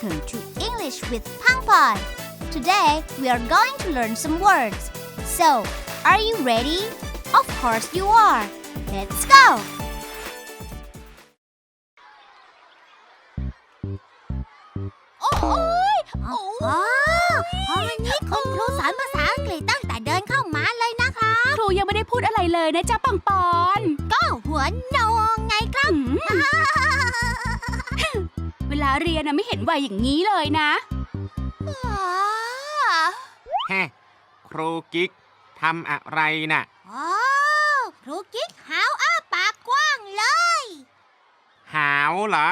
Welcome to English with Pangpon. Today we are going to learn some words. So, are you ready? Of course you are. Let's go. โอ้ยโอ้อ๋อวันนี้คุณครูสอนภาษาอังกฤษตั้งแต่เดินเข้ามาเลยนะคะครูยังไม่ได้พูดอะไรเลยนะจ๊ะปังปอน ก็หัวโนงไงครับหืมเว ลาเรียนน่ะไม่เห็นวัยอย่างนี้เลยนะแฮะครูกิ๊กทำอะไรน่ะอ๋อครูกิ๊กหาวอ้าปากกว้างเลย หาวเหรอ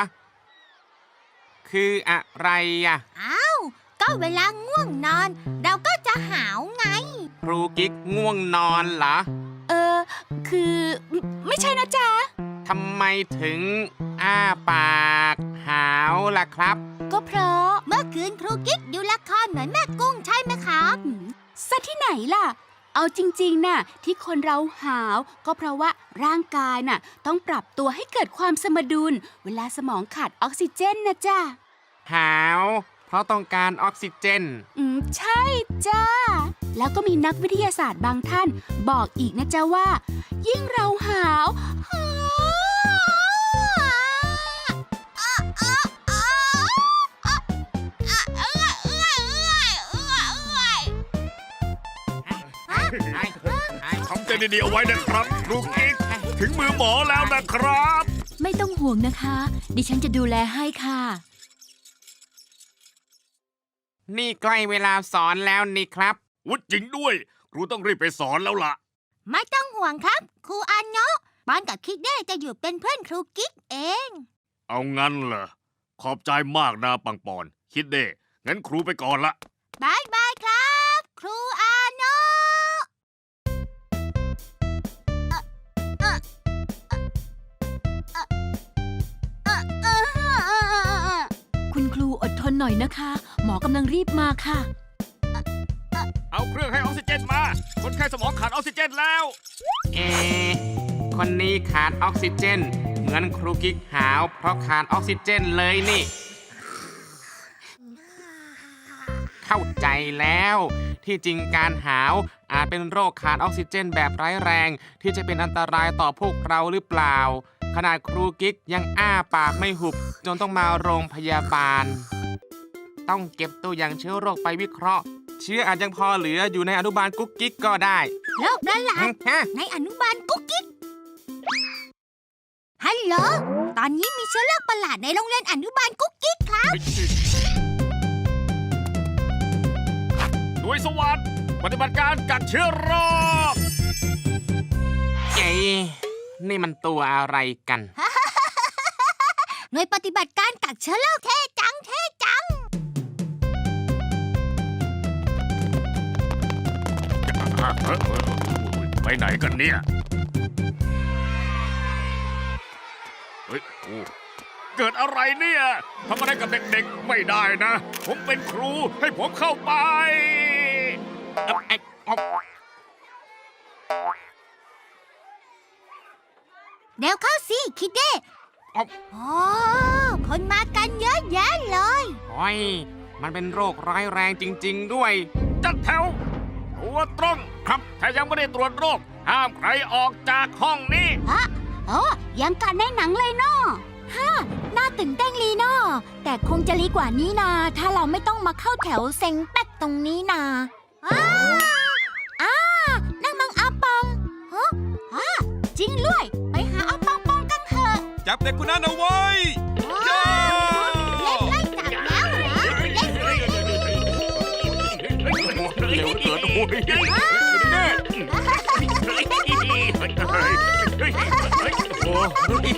คืออะไรอะ อ้าว ก็เวลาง่วงนอน เราก็จะหาวไง ครูกิ๊กง่วงนอนเหรอ เออ คือไม่ไม่ใช่นะจ๊ะทำไมถึงอ้าปาก หาวล่ะครับ ก็เพราะเมื่อคืนครูกิ๊กดูละครเหมือนแม่กุ้งใช่ไหมครับหืมซะที่ไหนล่ะ เอาจริงๆ น่ะ ที่คนเราหาว ก็เพราะว่าร่างกายน่ะ ต้องปรับตัวให้เกิดความสมดุล เวลาสมองขาดออกซิเจนนะจ๊ะหาว เพราะต้องการออกซิเจน อืมใช่จ้า แล้วก็มีนักวิทยาศาสตร์บางท่าน บอกอีกนะจ๊ะว่า ยิ่งเราหาว หาวทำใจดีๆเอาไว้นะครับลูกกิ๊กถึงมือหมอแล้วนะครับ ไม่ต้องห่วงนะคะ ดิฉันจะดูแลให้ค่ะ นี่ใกล้เวลาสอนแล้วนี่ครับ วุฒจริงด้วย ครูต้องรีบไปสอนแล้วล่ะ ไม่ต้องห่วงครับ ครูอันเนาะปอนกับคิดเด้จะอยู่เป็นเพื่อนครูกิ๊กเอง เอางั้นเหรอขอบใจมากนะปังปอน คิดเด้งั้นครูไปก่อนละ บายบายครับ หน่อยนะคะ หมอกำลังรีบมาค่ะ เอาเครื่องให้ออกซิเจนมา คนไข้สมองขาดออกซิเจนแล้ว เอะคนนี้ขาดออกซิเจน เหมือนครูกิ๊กหาว เพราะขาดออกซิเจนเลยนี่ เข้าใจแล้ว ที่จริงการหาวอาจเป็นโรคขาดออกซิเจนแบบร้ายแรง ที่จะเป็นอันตรายต่อพวกเราหรือเปล่า ขนาดครูกิ๊กยังอ้าปากไม่หุบ จนต้องมาโรงพยาบาล ต้องเก็บตัวอย่างเชื้อโรคไปวิเคราะห์ เชื้ออาจยังพอเหลืออยู่ในอนุบาลกุ๊กกิ๊กก็ได้โลกประหลาดฮะในอนุบาลกุ๊กกิ๊กฮัลโหลตอนนี้มีเชื้อโรคประหลาดในโรงเรียนอนุบาลกุ๊กกิ๊กครับหน่วยสวัสดปฏิบัติการกักเชื้อโรคเอ๊ะนี่มันตัวอะไรกัน หน่วยปฏิบัติการกักเชื้อโรคเท่จังเท่จัง ไปไหนกันเนี่ย เฮ้ยโอ้เกิดอะไรเนี่ยทำอะไรกับเด็กๆไม่ได้นะ ผมเป็นครูให้ผมเข้าไปเอ้าไอ้อ๊อบเดี๋ยวเข้าสิ คิดเด้อ๊อบโอ้คนมากันเยอะแยะเลย โอ้ย มันเป็นโรคร้ายแรงจริง ๆ ด้วย จัดแถว ตัวตรงครับ ถ้ายังไม่ได้ตรวจโรค ห้ามใครออกจากห้องนี้โอ้ยังกันในหนังเลยเนาะน่าตื่นเต้นลีเนาะแต่คงจะลีกว่านี้นา ถ้าเราไม่ต้องมาเข้าแถวเซ็งแป๊กตรงนี้นาอ้าอ้านั่งมังอาปองฮะอ้าจริงด้วย ไปหาอาปองปองกันเถอะ จับเด็กคนนั้นเอาไว้ว้ โอ้โอ้ย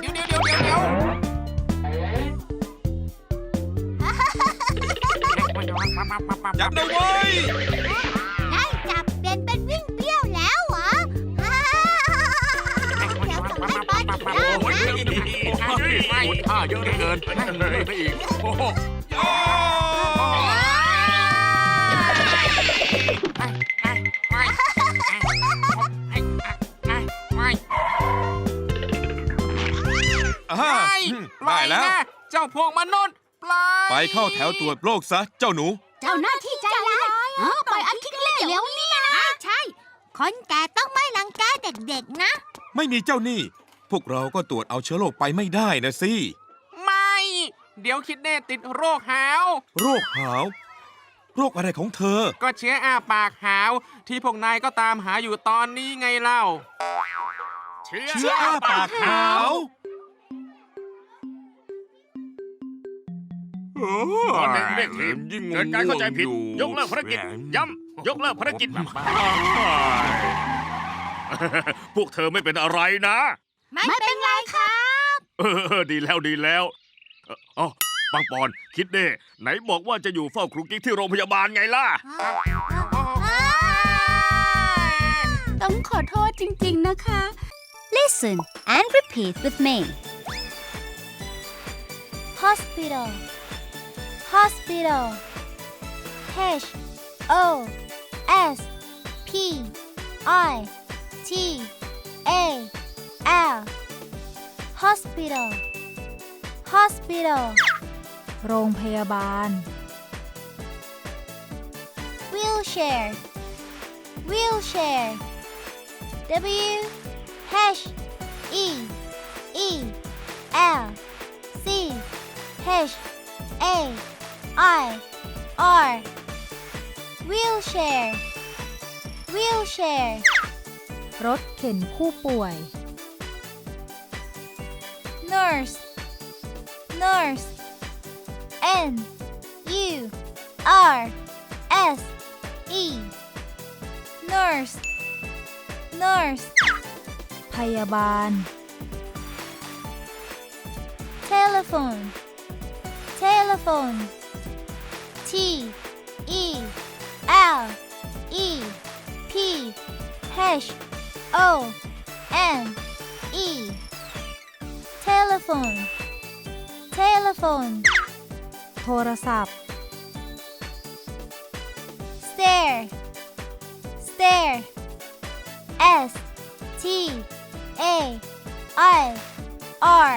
เดี๋ยวเดี๋ยวเดี๋ยวเดี๋ยวเดี๋ยวจับเอาไว้ไล่จับเปลี่ยนเป็นวิ่งเปรี้ยวแล้วเหรอเดี๋ยวส่งให้บอลอีกรอบนะไม่ท่าเยอะเหลือเกินไปอีกโอ้ โหโอ้ไม่ไม่ไม่ไม่อ่าได้แล้ว นะเจ้าพวกมนุษย์ปล่อยไปเข้าแถวตรวจโรคซะ เจ้าหนู เจ้าหน้าที่ใจร้ายเออปล่อยอันคิดเล่เดี๋ยวนี้นะ ใช่ คนแก่ต้องไม่รังแกเด็กๆนะ ไม่มีเจ้าหนี่พวกเราก็ตรวจเอาเชื้อโรคไปไม่ได้นะสิ ไม่ เดี๋ยวคิดเน่ติดโรคหาว โรคหาว โรคอะไรของเธอ ก็เชื้ออาปากหาว ที่พวกนายก็ตามหาอยู่ตอนนี้ไงเล่า เชื้อเชื้ออาปากหาว ตอนเด็กๆทีมเกิดการเข้าใจผิดยกเลิกภารกิจ ย้ำ ยกเลิกภารกิจ พวกเธอไม่เป็นอะไรนะ ไม่เป็นไรครับ เออ ดีแล้วดีแล้วเอ๋อปังปอน คิดเด้ไหนบอกว่าจะอยู่เฝ้าครูกิ๊กที่โรงพยาบาลไงล่ะ ต้องขอโทษจริง ๆ นะคะ Listen and repeat with me. Hospital. Hospital. H O S P I T A L. Hospital. Hospital. โรงพยาบาล Wheelchair. Wheelchair. W H E E L C H Wheelchair. Wheelchair. รถเข็นผู้ป่วย Nurse. Nurse. N U R S E. Nurse. Nurse. พยาบาล Telephone. Telephone. T H O N E. Telephone. Telephone. โทรศัพท์ Stair. Stair. S T A I R.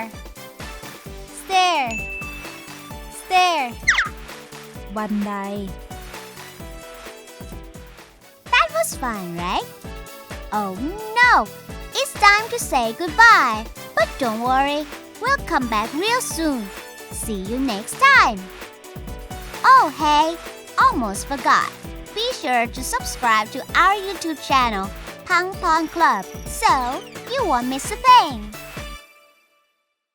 Stair. Stair. บันได That was fun, right? Oh no! It's time to say goodbye. But don't worry, we'll come back real soon. See you next time. Oh, hey, almost forgot. Be sure to subscribe to our YouTube channel, Pang Pong Club, so you won't miss a thing.